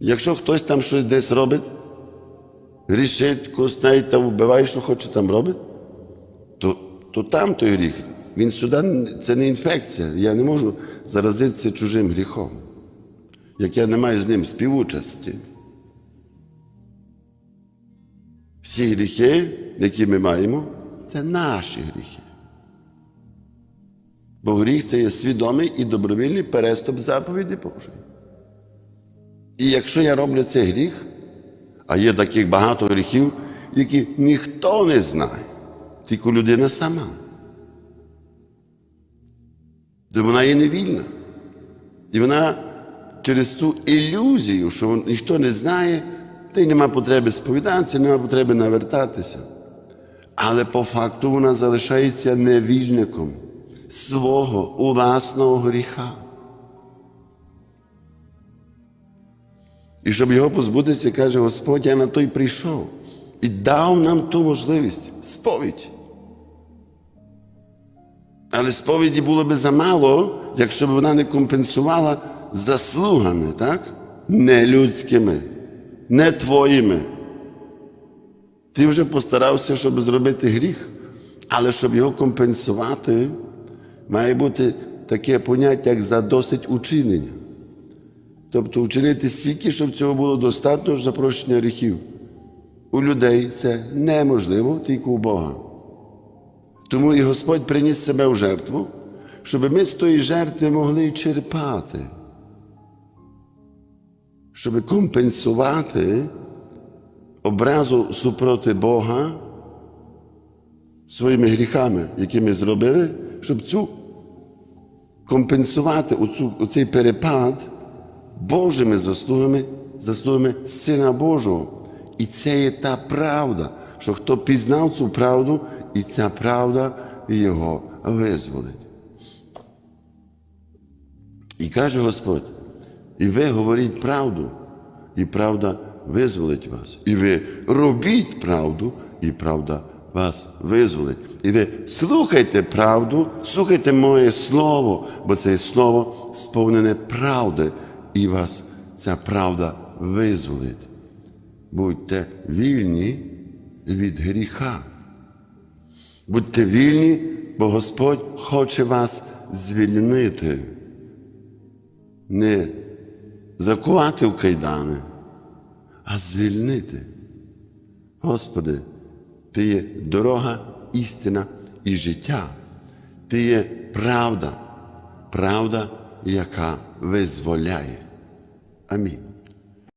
Якщо хтось там щось десь робить, грішить, навіть там вбиває, що хоче там робить, то, то там той гріх. Він сюди, це не інфекція. Я не можу заразитися чужим гріхом, як я не маю з ним співучасті. Всі гріхи, які ми маємо, це наші гріхи. Бо гріх це є свідомий і добровільний переступ заповіді Божої. І якщо я роблю цей гріх, а є таких багато гріхів, які ніхто не знає, тільки людина сама. То вона є невільна. І вона через цю ілюзію, що ніхто не знає, та й нема потреби сповідатися, нема потреби навертатися. Але по факту вона залишається невільником свого власного гріха. І щоб його позбутися, каже Господь, я на той прийшов і дав нам ту можливість сповідь. Але сповіді було би замало, якщо б вона не компенсувала заслугами, так? Не людськими, не твоїми. Ти вже постарався, щоб зробити гріх, але щоб його компенсувати, має бути таке поняття, як за досить учинення. Тобто вчинити стільки, щоб цього було достатньо за прощення гріхів. У людей це неможливо, тільки у Бога. Тому і Господь приніс себе в жертву, щоб ми з тої жертви могли черпати, щоб компенсувати образу супроти Бога своїми гріхами, які ми зробили, щоб цю компенсувати оцю, оцей перепад Божими заслугами, заслугами Сина Божого. І це є та правда, що хто пізнав цю правду, і ця правда його визволить. І каже Господь, і ви говоріть правду, і правда визволить вас. І ви робіть правду, і правда вас визволить. І ви слухайте правду, слухайте моє слово, бо це слово сповнене правди, і вас ця правда визволить. Будьте вільні від гріха. Будьте вільні, бо Господь хоче вас звільнити, не закувати в кайдани, а звільнити. Господи, Ти є дорога, істина і життя. Ти є правда, правда, яка визволяє. Amém.